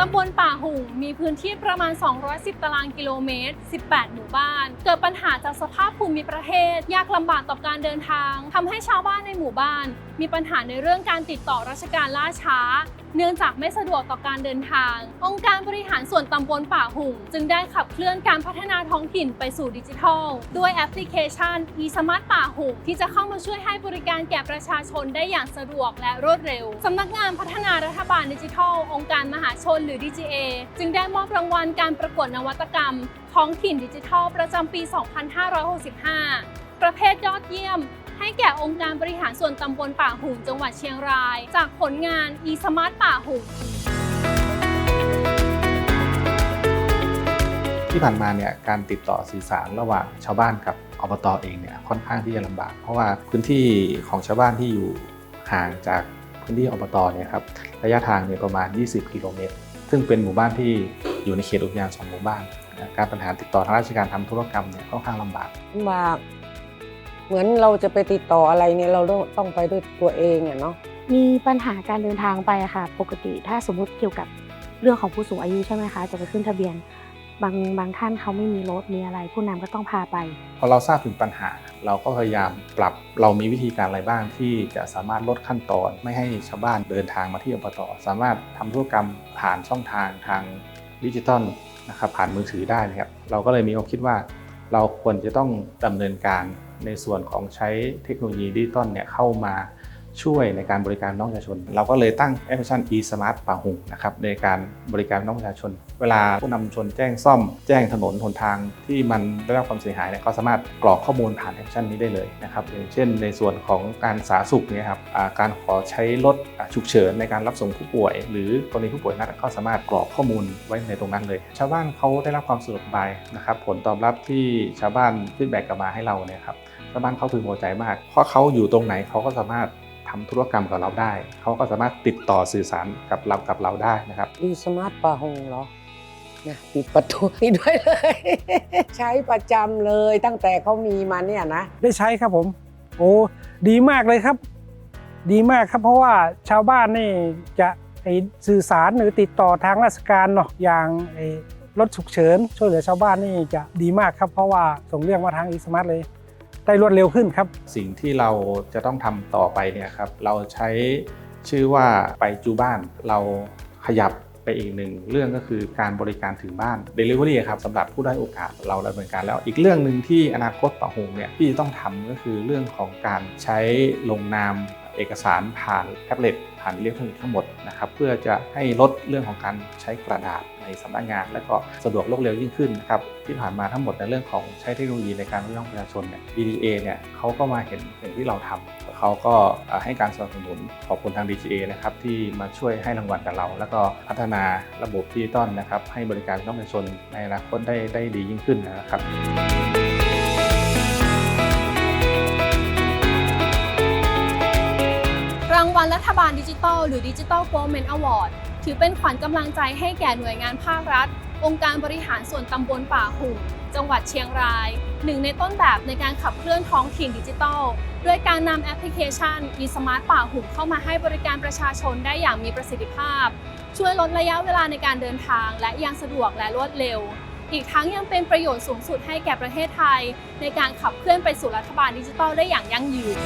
ตำบลป่าหุ่งมีพื้นที่ประมาณ 210 ตารางกิโลเมตร 18 หมู่บ้าน เกิดปัญหาจากสภาพภูมิประเทศ ยากลำบากต่อการเดินทางทำให้ชาวบ้านในหมู่บ้าน มีปัญหาในเรื่องการติดต่อราชการล่าช้า เนื่องจากไม่สะดวกต่อการเดินทาง องค์การบริหารส่วนตำบลป่าหุ่ง จึงได้ขับเคลื่อนการพัฒนาท้องถิ่นไปสู่ดิจิทัล ด้วยแอปพลิเคชัน e-smart ป่าหุ่ง ที่จะเข้ามาช่วยให้บริการแก่ประชาชนได้อย่างสะดวกและรวดเร็วสำนักงานพัฒนารัฐบาลดิจิทัล องค์การมหาชนหรือ DGA จึงได้มอบรางวัลการประกวดนวัตกรรม ท้องถิ่นดิจิทัล ประจำปี 2565 ประเภทยอดเยี่ยม ให้แก่องค์การบริหารส่วนตำบลป่าหุ่งจังหวัดเชียงราย จากผลงาน e-smart ป่าหุ่งที่ผ่านมาเนี่ยการติดต่อสื่อสารระหว่างชาวบ้านกับอบตเองเนี่ยค่อนข้างที่จะลำบาก เพราะว่าพื้นที่ของชาวบ้านที่อยู่ห่างจากพื้นที่อบตเนี่ยครับระยะทางเนี่ยประมาณ 20 กิโลเมตร ซึ่งเป็นหมู่บ้านที่อยู่ในเขตอุทยานสองหมู่บ้านนะการปัญหาติดต่อทางราชการทำธุรกรรมเนี่ยค่อนข้างลำบากลำบาก เหมือนเราจะไปติดต่ออะไรเนี่ยเราต้องต้องไปด้วยตัวเองอะเนาะมีปัญหาการเดินทางไปอะค่ะ ปกติถ้าสมมุติเกี่ยวกับเรื่องของผู้สูงอายุใช่ไหมคะ จะไปขึ้นทะเบียน บางบางท่านเขาไม่มีรถมีอะไร ผู้นำก็ต้องพาไป พอเราทราบถึงปัญหา เราก็พยายามปรับเรามีวิธีการอะไรบ้างที่จะสามารถลดขั้นตอนไม่ให้ชาวบ้านเดินทางมาที่อบตสามารถทำธุรกรรมผ่านช่องทางทางดิจิทัลนะครับผ่านมือถือได้นะครับเราก็เลยมีความคิดว่า เราควรจะต้องดำเนินการในส่วนของใช้เทคโนโลยีดิจิตอลเนี่ยเข้ามา ช่วยในการบริการน้องประชาชน เราก็เลยตั้งแอปพลิเคชัน e-smart ป่าหุงนะครับในการบริการน้องประชาชน เวลาผู้นำชุมชนแจ้งซ่อม แจ้งถนนหนทางที่มันได้รับความเสียหายเนี่ยก็สามารถกรอกข้อมูลผ่านแอปพลิเคชันนี้ได้เลยนะครับอย่างเช่น ในส่วนของการสาธารณสุขเนี่ยครับการขอใช้รถฉุกเฉินในการรับส่งผู้ป่วย หรือกรณีผู้ป่วยนั้นก็สามารถกรอกข้อมูลไว้ในตรงนั้นเลย ชาวบ้านเขาได้รับความสะดวกสบายนะครับผลตอบรับที่ชาวบ้านฟีดแบ็กกลับมาให้เราเนี่ยครับชาวบ้านเขาพึงพอใจมาก เพราะเขาอยู่ตรงไหนเขาก็สามารถ ทำธุรกรรมกับเราได้ เขาก็สามารถติดต่อสื่อสารกับเรากับเราได้นะครับดีสมาร์ทปาหงเหรอนะปิดประตูให้ด้วยเลย ใช้ประจำเลยตั้งแต่เขามีมาเนี่ยนะ ได้ใช้ครับผม โอ้ดีมากเลยครับ ดีมากครับเพราะว่าชาวบ้านนี่จะไอสื่อสารหรือติดต่อทางราชการเนาะอย่างไอรถฉุกเฉินช่วยเหลือชาวบ้านนี่จะดีมากครับ เพราะว่าส่งเรื่องมาทางอีสมาร์ทเลย ได้รวดเร็วขึ้นครับ สิ่งที่เราจะต้องทำต่อไปเนี่ยครับเราใช้ชื่อว่าไปจูบ้านเราขยับไปอีกหนึ่งเรื่องก็คือการบริการถึงบ้าน Delivery ครับสำหรับผู้ได้โอกาสเราดำเนินการแล้ว อีกเรื่องหนึ่งที่อนาคตป่าหงเนี่ยที่จะต้องทำก็คือเรื่องของการใช้ลงนาม เอกสารผ่านแท็บเล็ตผ่านอิเล็กทรอนิกส์ทั้งหมดนะครับเพื่อจะให้ลดเรื่องของการใช้กระดาษในสำนักงาน และก็สะดวกรวดเร็วยิ่งขึ้นนะครับที่ผ่านมาทั้งหมดในเรื่องของใช้เทคโนโลยีในการรื่องประชาชนเนี่ย BDA เนี่ยเขาก็มาเห็นสิ่งที่เราทำเขาก็ให้การสนับสนุนขอบคุณทาง DGA นะครับที่มาช่วยให้รางวัลกับเรา แล้วก็พัฒนาระบบดิจิตอลนะครับให้บริการพี่น้องประชาชนในอนาคตได้ได้ดียิ่งขึ้นนะครับางวัลรัฐบาลดิจิทัลหรือ Digital Government Award ถือเป็นขวัญกำลังใจให้แก่หน่วยงานภาครัฐ องค์การบริหารส่วนตำบลป่าหุ่งจังหวัดเชียงราย หนึ่งในต้นแบบในการขับเคลื่อนท้องถิ่นดิจิทัล ด้วยการนำแอปพลิเคชัน e-smart ป่าหุ่งเข้ามาให้บริการประชาชนได้อย่างมีประสิทธิภาพ ช่วยลดระยะเวลาในการเดินทาง และยังสะดวกและรวดเร็ว อีกทั้งยังเป็นประโยชน์สูงสุดให้แก่ประเทศไทย ในการขับเคลื่อนไปสู่รัฐบาลดิจิทัลได้อย่างยั่งยืน